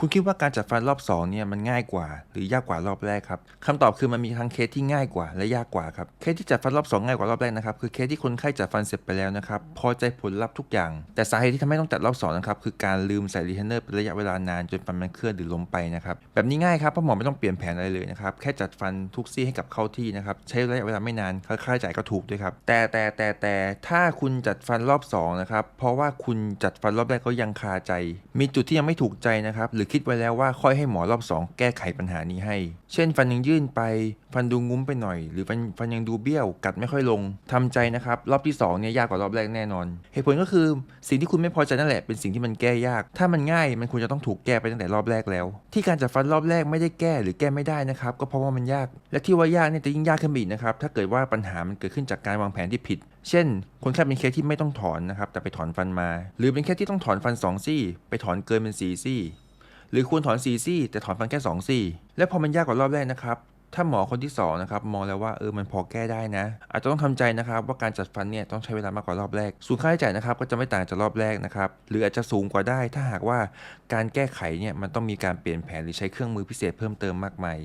คุณคิดว่าการจัดฟันรอบ2เนี่ยมันง่ายกว่า หรือยากกว่ารอบแรกครับคำตอบคือมันมีทั้งเคสที่ง่ายกว่าและยากกว่าครับเคสที่จัดฟันรอบ 2 ง่ายกว่ารอบแรกนะครับคือเคสที่คนไข้จัดฟันเสร็จไปแล้วนะครับพอใจผลลัพธ์ทุกอย่าง แต่สาเหตุที่ทำให้ต้องจัดรอบ2นะครับคือการลืมใส่รีเทนเนอร์เป็นระยะเวลานานจนฟันมันเคลื่อนหรือล้มไปนะครับแบบนี้ง่ายครับเพราะหมอไม่ต้องเปลี่ยนแผนอะไรเลยนะครับแค่จัดฟันทุกซี่ให้กลับเข้าที่นะครับใช้ระยะเวลาไม่นานค่าใช้จ่ายก็ถูกด้วยครับแต่แต่แต่แต่ถ้าคุณจัดฟันรอบ2นะครับเพราะว่าคุณจัดฟันรอบแรกก็ยังคาใจ มีจุดที่ยังไม่ถูกใจนะครับหรือคิดไว้แล้วว่าค่อยให้หมอรอบ 2 แก้ไขปัญหานี้ให้ เช่น ฟันยังยื่นไป ฟันดูงุ้มไปหน่อย หรือฟันฟันยังดูเบี้ยว กัดไม่ค่อยลงทำใจนะครับ รอบที่2เนี่ยยากกว่ารอบแรกแน่นอน เหตุผลก็คือสิ่งที่คุณไม่พอใจนั่นแหละเป็นสิ่งที่มันแก้ยาก ถ้ามันง่ายมันควรจะต้องถูกแก้ไปตั้งแต่รอบแรกแล้ว ที่การจัดฟันรอบแรกไม่ได้แก้หรือแก้ไม่ได้นะครับก็เพราะว่ามันยาก และที่ว่ายากเนี่ยจะยิ่งยากขึ้นไปอีกนะครับถ้าเกิดว่าปัญหามันเกิดขึ้นจากการวางแผนที่ผิด เช่น คนแค่เป็นเคสที่ไม่ต้องถอนนะครับแต่ไปถอนฟันมา หรือเป็นเคสที่ต้องถอนฟันสองซี่ไปถอนเกินเป็นสี่ซี่ หรือควรถอน4ซี่แต่ถอนฟันแค่2ซี่ และพอมันยากกว่ารอบแรกนะครับถ้าหมอคนที่2นะครับมองแล้วว่าเออมันพอแก้ได้นะ อาจจะต้องทำใจนะครับว่าการจัดฟันเนี่ยต้องใช้เวลามากกว่ารอบแรกส่วนค่าใช้จ่ายนะครับก็จะไม่ต่างจากรอบแรกนะครับหรืออาจจะสูงกว่าได้ถ้าหากว่าการแก้ไขเนี่ยมันต้องมีการเปลี่ยนแผนหรือใช้เครื่องมือพิเศษเพิ่มเติมมากมาย